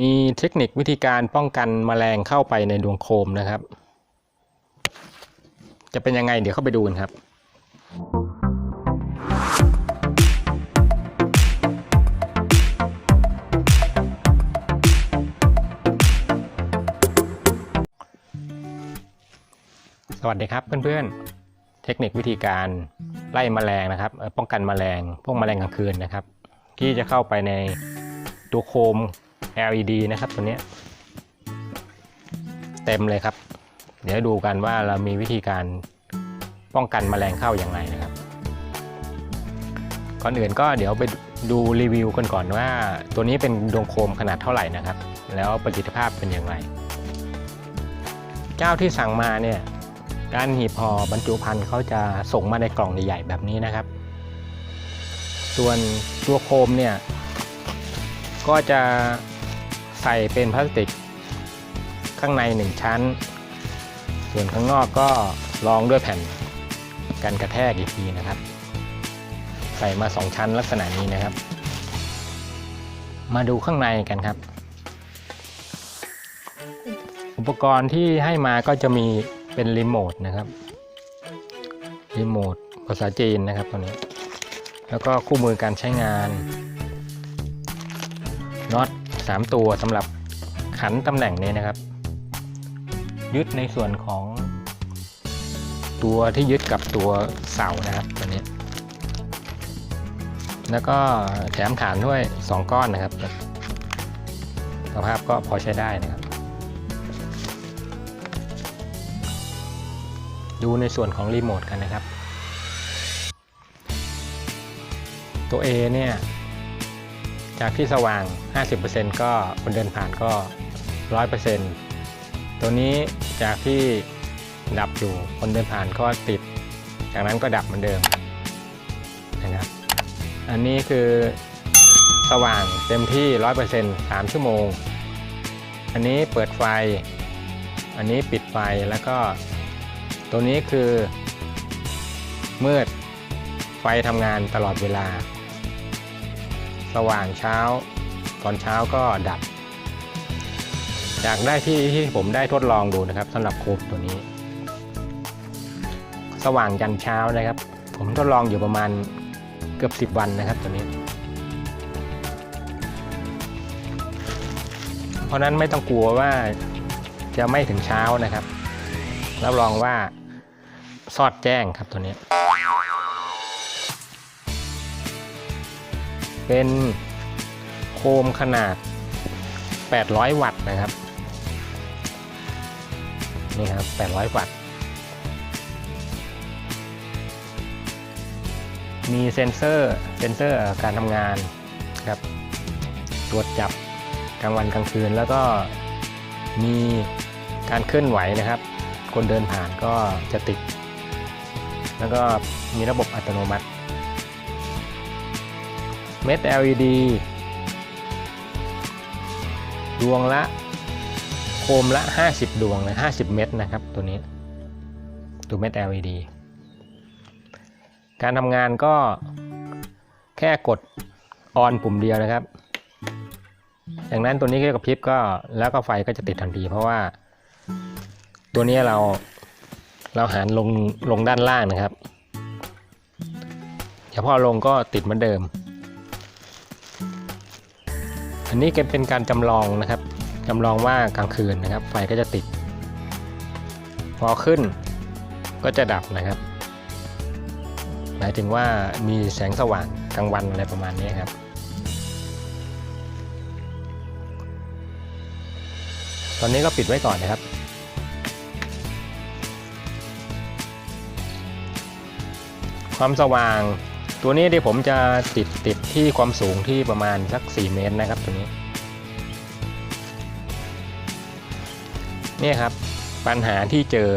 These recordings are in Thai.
มีเทคนิควิธีการป้องกันแมลงเข้าไปในดวงโคมนะครับ จะเป็นยังไงเดี๋ยวเข้าไปดูกันครับ สวัสดีครับเพื่อนๆ เทคนิควิธีการไล่แมลงนะครับ ป้องกันแมลงพวกแมลงกลางคืนนะครับ ที่จะเข้าไปในตัวโคม LED นะครับตัวนี้เต็มเลยครับ เดี๋ยวดูกันว่าเรามีวิธีการป้องกันแมลงเข้าอย่างไรนะครับ ก่อนอื่นก็เดี๋ยวไปดูรีวิวกันก่อนว่า ตัวนี้เป็นดวงโคมขนาดเท่าไหร่นะครับ แล้วประสิทธิภาพเป็นอย่างไรเจ้าที่สั่งมาเนี่ยด้านหีบห่อบรรจุภัณฑ์เขาจะส่งมาในกล่องใหญ่ๆแบบนี้นะครับ ส่วนตัวโคมเนี่ยก็จะ ใส่เป็นพลาสติกข้างใน 1 ชั้น ส่วนข้างนอกก็รองด้วยแผ่นกันกระแทกอีกทีนะครับ ใส่มา 2 ชั้นลักษณะนี้นะครับ มาดูข้างในกันครับ อุปกรณ์ที่ให้มาก็จะมีเป็นรีโมทนะครับรีโมทภาษาจีนนะครับตัวนี้ แล้วก็คู่มือการใช้งานน็อต 3 ตัวสำหรับขันตำแหน่งนี้นะครับ ยึดในส่วนของตัวที่ยึดกับตัวเสานะครับตัวนี้ แล้วก็แถมฐานด้วย 2 ก้อนนะครับสภาพก็พอใช้ได้นะครับ ดูในส่วนของรีโมทกันนะครับ ตัว A เนี่ย จากที่สว่าง 50%ก็คนเดินผ่านก็ 100%ตัวนี้จากที่ดับอยู่คนเดินผ่านก็ติด จากนั้นก็ดับเหมือนเดิมนะครับ อันนี้คือสว่างเต็มที่ 100% 3 ชั่วโมง อันนี้เปิดไฟ อันนี้ปิดไฟแล้วก็ ตัวนี้คือมืดไฟทำงานตลอดเวลา สว่างเช้า ตอนเช้าก็ดับ จากได้ที่ที่ผมได้ทดลองดูนะครับสำหรับโคมตัวนี้ สว่างยันเช้านะครับ ผมทดลองอยู่ประมาณเกือบ 10 วันนะครับตัวนี้ เพราะนั้นไม่ต้องกลัวว่าจะไม่ถึงเช้านะครับรับรองว่าสอดแจ้งครับตัวนี้ เป็นโคมขนาด 800 วัตต์นะครับ นี่ครับ 800 วัตต์ มีเซ็นเซอร์เซ็นเซอร์การทำงานครับ ตรวจจับกลางวันกลางคืนแล้วก็มีการเคลื่อนไหวนะครับ คนเดินผ่านก็จะติด แล้วก็มีระบบอัตโนมัติ เม็ด LED ดวงละโคมละ 50 ดวงนะ50 เม็ดนะครับตัวนี้ ตัวเม็ด LED การทำงานก็แค่กดออนปุ่มเดียวนะครับจากนั้นตัวนี้ก็กระพริบก็แล้วก็ไฟก็จะติดทันที เพราะว่า ตัวนี้เราเราหันลงลงด้านล่างนะครับเดี๋ยวพอลงก็ติดเหมือนเดิม อันนี้เป็นการจำลองนะครับจำลองว่ากลางคืนนะครับ ไฟก็จะติด พอขึ้นก็จะดับนะครับ หมายถึงว่ามีแสงสว่างกลางวันอะไรประมาณนี้ครับ ตอนนี้ก็ปิดไว้ก่อนนะครับความสว่าง ตัวนี้ที่ผมจะติดติดที่ความสูงที่ประมาณสัก 4 เมตรนะครับตัวนี้นี่ครับปัญหาที่เจอ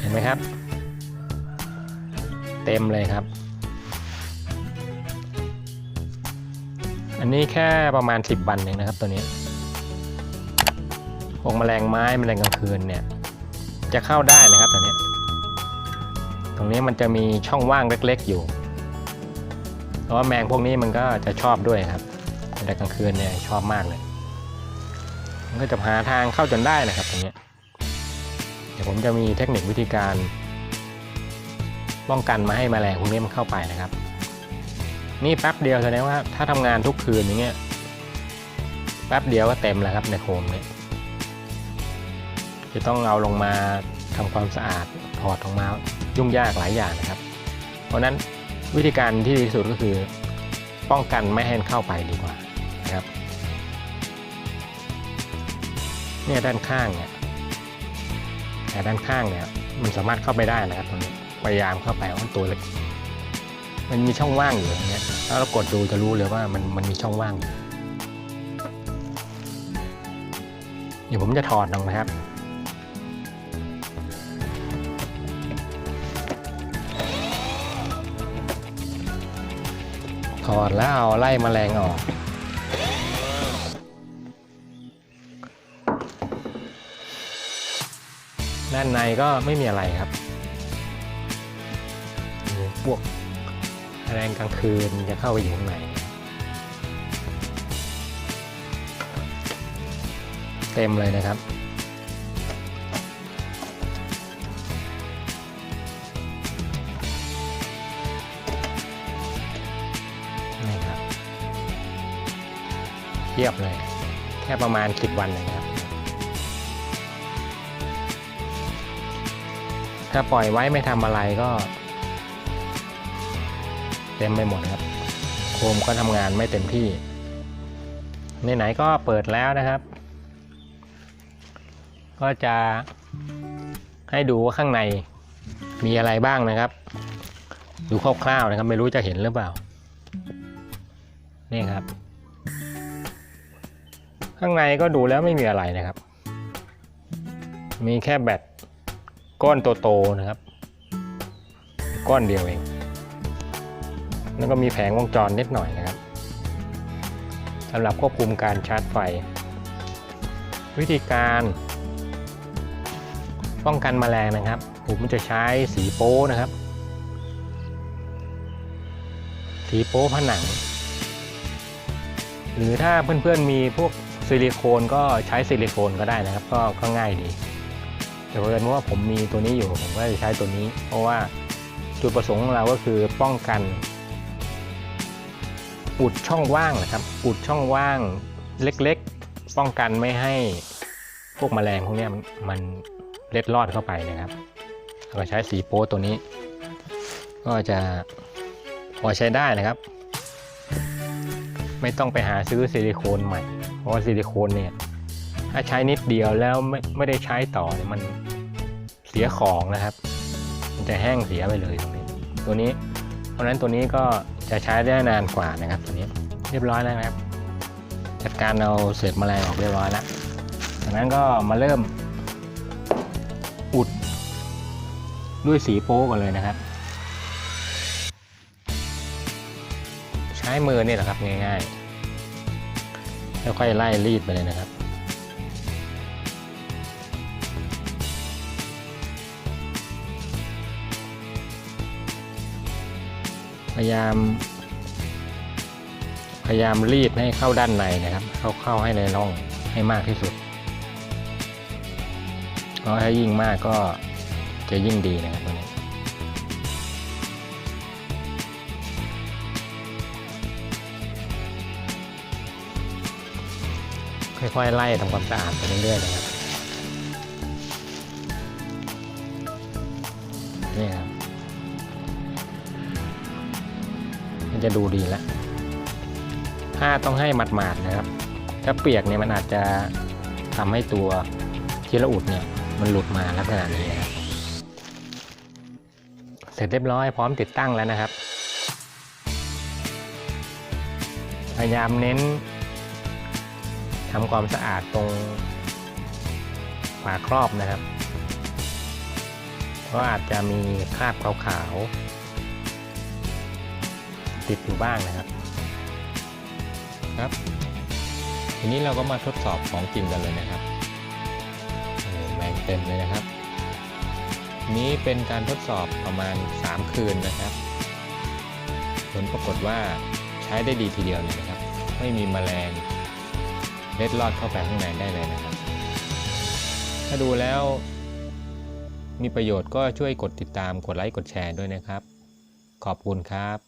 เห็นไหมครับ เต็มเลยครับ นนี้แค่ประมาณ 10 วันเองนะครับตัวนี้โควกแมลงไม้แมลงกลางคืนเนี่ย จะเข้าได้นะครับตรงนี้ ตรงนี้มันจะมีช่องว่างเล็ก ๆ อยู่ เพราะว่าแมงพวกนี้มันก็จะชอบด้วยครับแต่กลางคืนเนี่ยชอบมากเลย มันก็จะหาทางเข้าจนได้นะครับตรงนี้ เดี๋ยวผมจะมีเทคนิควิธีการ ป้องกันมาให้แมลงพวกนี้มันเข้าไปนะครับ นี่แป๊บเดียวแสดงว่าถ้าทำงานทุกคืนอย่างเงี้ยแป๊บเดียวก็เต็มแล้วครับในโคมเนี่ยจะต้องเอาลงมาทำความสะอาดถอดออกมายุ่งยากหลายอย่างนะครับ เพราะฉะนั้นวิธีการที่ดีที่สุดก็คือ ป้องกันไม่ให้เข้าไปดีกว่านะครับเนี่ยด้านข้างเนี่ยแต่ด้านข้างเนี่ยมันสามารถเข้าไปได้นะครับตรงนี้พยายามเข้าไปเพราะมันตัวเล็ก มันมีช่องว่างอยู่อย่างเงี้ยถ้าเรากดดูจะรู้เลยว่ามันมันมีช่องว่างอยู่เดี๋ยวผมจะถอดลงนะครับถอดแล้วเอาไล่แมลงออก ด้านในก็ไม่มีอะไรครับ พวก แรงกลางคืนจะเข้าไปอยู่ข้างในเต็มเลยนะครับ นี่ครับเทียบเลย แค่ประมาณ 10 วันเองครับ ถ้าปล่อยไว้ไม่ทำอะไรก็ เต็มไปหมดครับ โคมก็ทำงานไม่เต็มที่ ไหนๆก็เปิดแล้วนะครับ ก็จะให้ดูว่าข้างในมีอะไรบ้างนะครับ ดูคร่าวๆนะครับ ไม่รู้จะเห็นหรือเปล่า นี่ครับ ข้างในก็ดูแล้วไม่มีอะไรนะครับ มีแค่แบตก้อนโตๆนะครับ ก้อนเดียวเอง แล้วก็มีแผงวงจรนิดหน่อยนะครับสำหรับควบคุมการชาร์จไฟ วิธีการป้องกันแมลงนะครับ ผมจะใช้สีโป้นะครับ สีโป้ผนัง หรือถ้าเพื่อนๆมีพวกซิลิโคนก็ใช้ซิลิโคนก็ได้นะครับ ก็ก็ง่ายดีแต่เพื่อนว่าผมมีตัวนี้อยู่ผมก็จะใช้ตัวนี้ เพราะว่าจุดประสงค์ของเราก็คือป้องกัน อุดช่องว่างนะครับ อุดช่องว่างเล็กๆ ป้องกันไม่ให้พวกแมลงพวกนี้มันเล็ดลอดเข้าไปนะครับเราใช้สีโป๊ตัวนี้ ก็จะพอใช้ได้นะครับ ไม่ต้องไปหาซื้อซิลิโคนใหม่ เพราะว่าซิลิโคนเนี่ยถ้าใช้นิดเดียวแล้วไม่ไม่ได้ใช้ต่อมันเสียของนะครับ มันจะแห้งเสียไปเลยตรงนี้ ตัวนี้ เพราะฉะนั้นตัวนี้ก็ จะใช้ได้นานกว่านะครับตัวนี้เรียบร้อยแล้วนะครับ จัดการเอาเศษแมลงออกเรียบร้อยแล้วจากนั้นก็มาเริ่มอุดด้วยสีโป๊ก่อนเลยนะครับ ใช้มือนี่แหละครับง่ายๆแล้วค่อยไล่รีดไปเลยนะครับ พยายาม พยายามรีดให้เข้าด้านในนะครับ เข้าเข้าให้ในร่องให้มากที่สุดเพราะถ้ายิ่งมากก็จะยิ่งดีนะครับตัวนี้ค่อยๆไล่ทำความสะอาดไปเรื่อยๆนะครับ มันจะดูดีแล้วผ้าต้องให้หมาดๆนะครับ ถ้าเปียกเนี่ยมันอาจจะทำให้ตัวเชื้ออุดเนี่ยมันหลุดมาลักษณะนี้นะครับเสร็จเรียบร้อยพร้อมติดตั้งแล้วนะครับ พยายามเน้นทำความสะอาดตรงฝาครอบนะครับ เพราะอาจจะมีคราบขาวๆ ติดอยู่บ้างนะครับครับ ทีนี้เราก็มาทดสอบของจริงกันเลยนะครับแมงเต็มเลยนะครับ นี้เป็นการทดสอบประมาณ 3 คืนนะครับ ผลปรากฏว่าใช้ได้ดีทีเดียวเลยนะครับ ไม่มีแมลงเล็ดลอดเข้าไปข้างในได้เลยนะครับ ถ้าดูแล้วมีประโยชน์ก็ช่วยกดติดตามกดไลค์กดแชร์ด้วยนะครับ ขอบคุณครับ